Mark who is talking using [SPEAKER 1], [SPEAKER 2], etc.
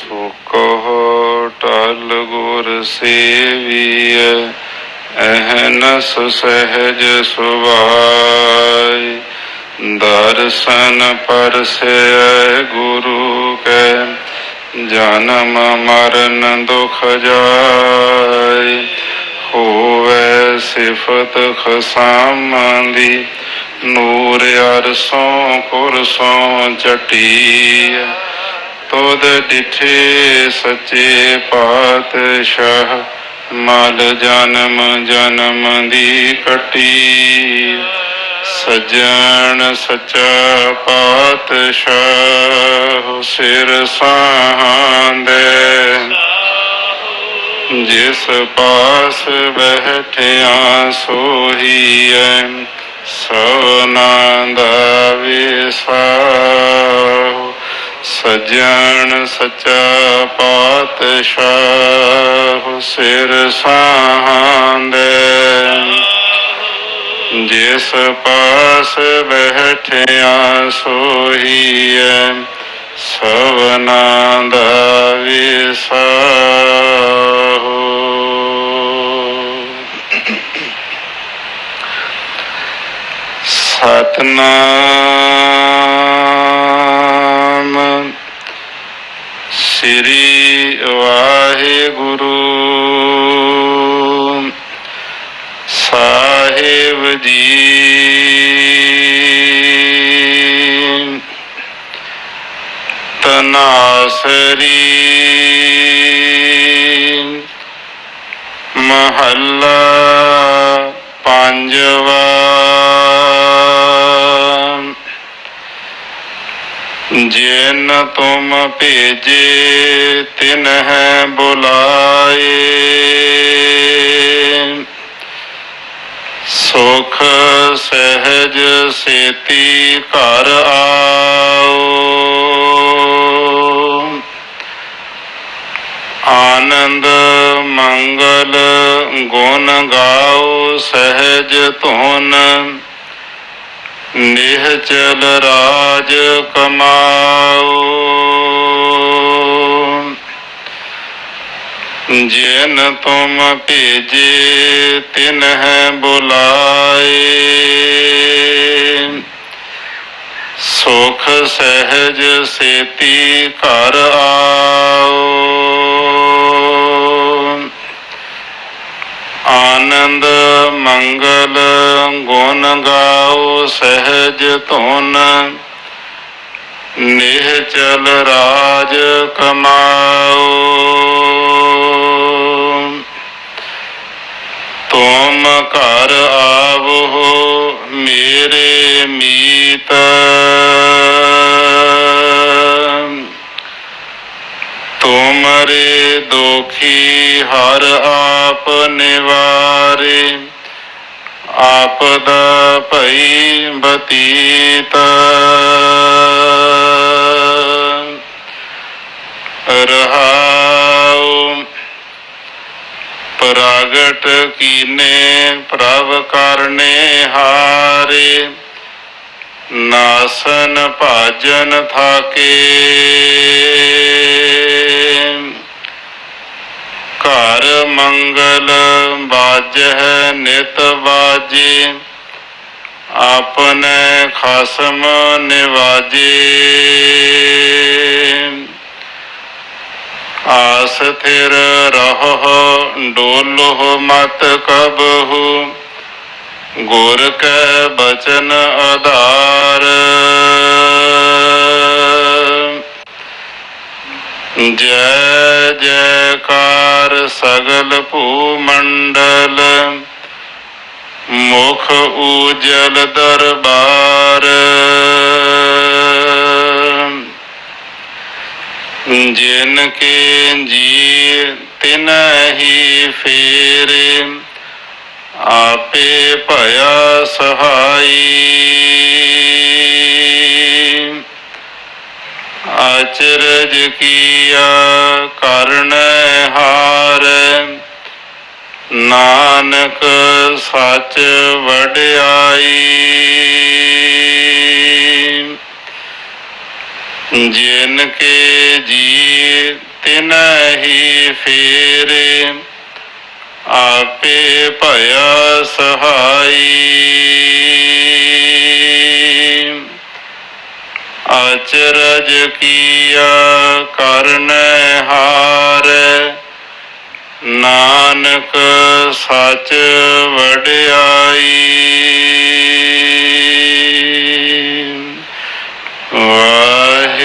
[SPEAKER 1] ਸੋ ਕਹੋ ਟਲ ਗੁਰ ਸੇਵੀਐ, ਅਹਨਸ ਸਹਿਜ ਸੁਭਾਈ ਦਰਸ਼ਨ ਪਰਸੈ ਗੁਰੂ ਕੈ, ਜਨਮ ਮਰਨ ਦੁਖ ਜਾਏ ਹੋਵੇ ਸਿਫਤ ਖਸਾਮਾਂ ਦੀ ਨੂਰ ਅਰਸੋਂ ਕੁਰਸੋਂ ਚਟੀ ਤੋਦ ਡਿਠੇ ਸੱਚੇ ਪਾਤਸ਼ਾਹ, ਮਲ ਜਨਮ ਜਨਮ ਦੀ ਕਟੀ ਸਜਣ ਸੱਚਾ ਪਾਤਸ਼ਾਹ, ਸਿਰ ਸਾਹਾਂਦੇ। ਜਿਸ ਪਾਸ ਬਹਿਠਿਆ ਸੋਹੀਐ ਸੋਨਾ ਦਾ ਵਿਸਾਹ ਸਜਣ ਸੱਚਾ ਪਾਤਸ਼ਾਹ ਸਿਰ ਸਾਹਾਂਦੇ। ਜਿਸ ਪਾਸ ਬਹਿਠਿਆ ਸੋਹੀਐ ਸਵਨਾ ਦਾ ਵਿਸਾਹੋ। ਸਤਨਾਮ ਸ੍ਰੀ ਵਾਹਿਗੁਰੂ ਸਾਹਿਬ ਜੀ ਤਨਾਸਰੀ ਮਹੱਲਾ ਪੰਜਵਾ ਜਿਨ ਤੁਮ ਭੇਜੇ ਤਿਨ ਹੈ ਬੁਲਾਏ। ਸੁਖ ਸਹਿਜ ਸੇਤੀ ਘਰ ਆਓ। ਆਨੰਦ ਮੰਗਲ ਗੁਣ ਗਾਓ ਸਹਿਜ ਧੁਨ ਨਿਹਚਲ ਰਾਜ ਕਮਾ ਜਿਨ ਤੁਮ ਭੇਜੇ, ਤਿਨ ਹੈ ਬੁਲਾਏ। ਸੁਖ ਸਹਿਜ ਸੇਤੀ ਘਰ ਆਓ। ਆਨੰਦ ਮੰਗਲ ਗੁਣ ਗਾਓ, ਸਹਿਜ ਧੁਨ ਨਿਹਚਲ ਰਾਜ ਕਮਾਓ। ਘਰ ਆਵੋ ਮੇਰੇ ਮੀਤ। ਤੁਮਰੇ ਦੁਖੀ ਹਰ ਆਪ ਨਿਵਾਰੇ ਆਪਦਾ ਭਈ ਬਤੀਤ। ਰਹਾਉ ਪ੍ਰਗਟ ਕੀਨੇ, ਪ੍ਰਭ ਕਰਨੇ ਹਾਰੇ। ਨਾਸਨ ਭਾਜਨ ਥਾਕੇ। ਘਰ ਮੰਗਲ ਬਾਜਹਿ ਨਿਤ ਬਾਜੇ। ਆਪਣੇ ਖਸਮ ਨਿਵਾਜੇ। ਆਸ ਥਿਰ ਰਹੋ ਡੋਲੋ ਮਤ ਕਬਹੂ। ਗੁਰ ਕੈ ਬਚਨ ਆਧਾਰ। ਜੈ ਜੈਕਾਰ ਸਗਲ ਭੂ ਮੰਡਲ ਮੁਖ ਉਜਲ ਦਰਬਾਰ। ਜਿਨ ਕੇ ਜੀ ਤਿਨ ਹੀ ਫੇਰੇ, ਆਪੇ ਭਇਆ ਸਹਾਈ। ਅਚਰਜ ਕੀਆ ਕਰਨ ਹਾਰ, ਨਾਨਕ ਸੱਚ ਵਡਿਆਈ। ਜਿਨ ਕੇ ਜੀ ਤਿਨਹੀ ਫੇਰੇ, ਆਪੇ ਭਇਆ ਸਹਾਈ। ਅਚਰਜ ਕੀਆ ਕਰਨ ਹਾਰ, ਨਾਨਕ ਸਚ ਵਡਿਆਈ।